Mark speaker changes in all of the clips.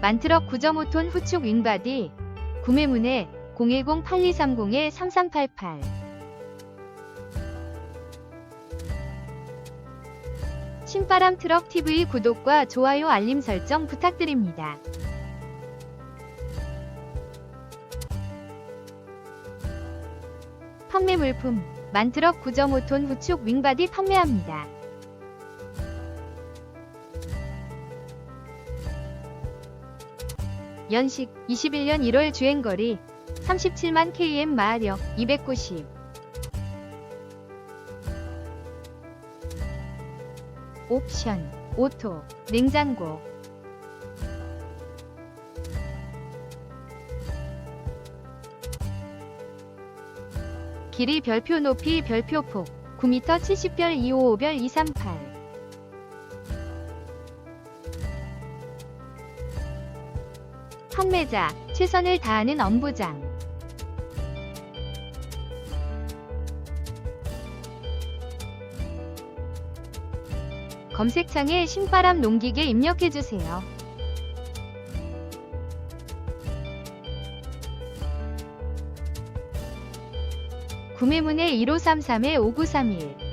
Speaker 1: 만트럭 9.5톤 후축 윙바디 구매문의 010-8230-3388 신바람 트럭 TV 구독과 좋아요 알림 설정 부탁드립니다. 판매 물품 만트럭 9.5톤 후축 윙바디 판매합니다. 연식 21년 1월 주행거리 37만 km 마력 290 옵션 오토 냉장고. 길이 별표 높이 별표 폭 9m 70별 255별 238 판매자 최선을 다하는 엄부장 검색창에 신바람 농기계 입력해주세요. 구매문의 1533-5931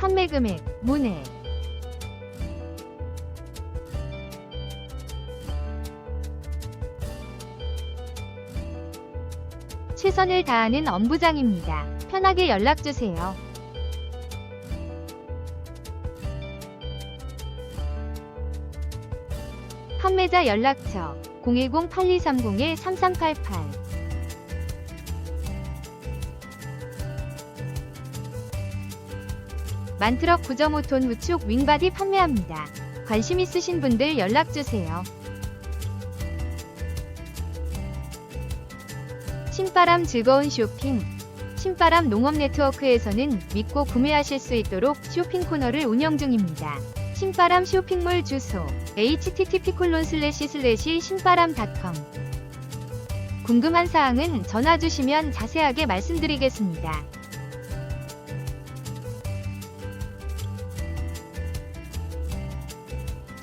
Speaker 1: 판매 금액, 문의 최선을 다하는 엄부장입니다. 편하게 연락주세요. 판매자 연락처 010-8230-3388 만트럭 9.5톤 우측 윙바디 판매합니다. 관심 있으신 분들 연락주세요. 신바람 즐거운 쇼핑 신바람 농업 네트워크에서는 믿고 구매하실 수 있도록 쇼핑 코너를 운영 중입니다. 신바람 쇼핑몰 주소 http:// 신바람.com 궁금한 사항은 전화 주시면 자세하게 말씀드리겠습니다.